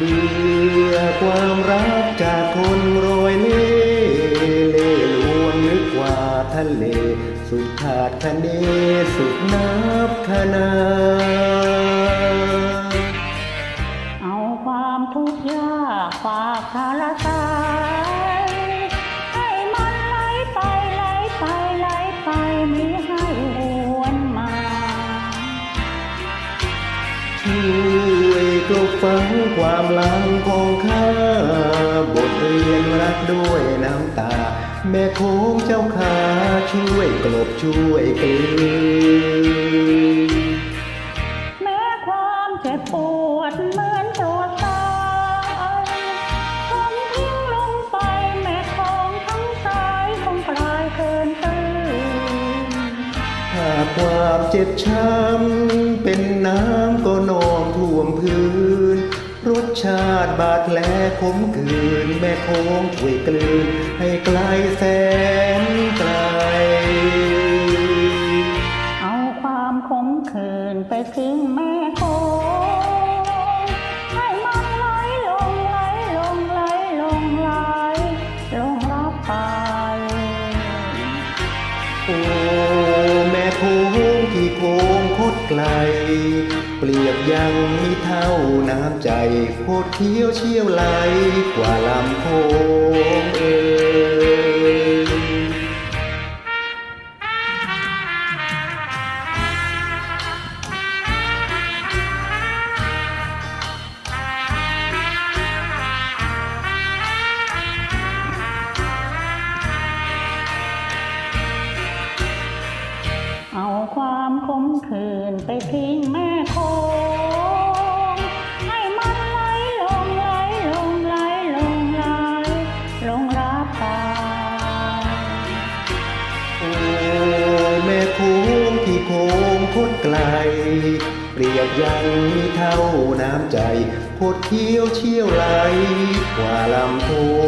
เบื่อความรักจากคนโรยเล่เล่ลวงลึกกว่าทะเล สุดขาดคะเนสุดนับขนาเอาความทุกข์ยากฝากคาราตายให้มันไหลไปลไปไหลไปมีให้หวนมาช่วยกลบฟังความหลังของข้า บทเรียนรักด้วยน้ำตา แม่โค้งเจ้าขาช่วยกลบช่วยกลืนแม้ความเจ็บปวดเหมือนตัวตายคงทิ้งลงไปแม่ของทั้งสายคงกลายเกินตื้นหากความเจ็บช้ำเป็นน้ำก็นอง วมพื้น รสชาติบาดแผลขมกืน แม่โค้งช่วยกลืน ให้ไกลแสนไกล โค้งโคตรไกล เปรียบยังมีเท่าน้ำใจโคตรเที่ยวเชี่ยวไหลกว่าลำโค้งเอ่ย เอาความขมขื่นไปทิ้งแม่คงให้มันไหลลงไหลลงไหลลงไหลลงรับไปโอ้แม่โคงที่โค้งคดไกล เปรียบยังมีเท่าน้ำใจโคตรเที่ยวเชี่ยวไหลกว่าลำโพง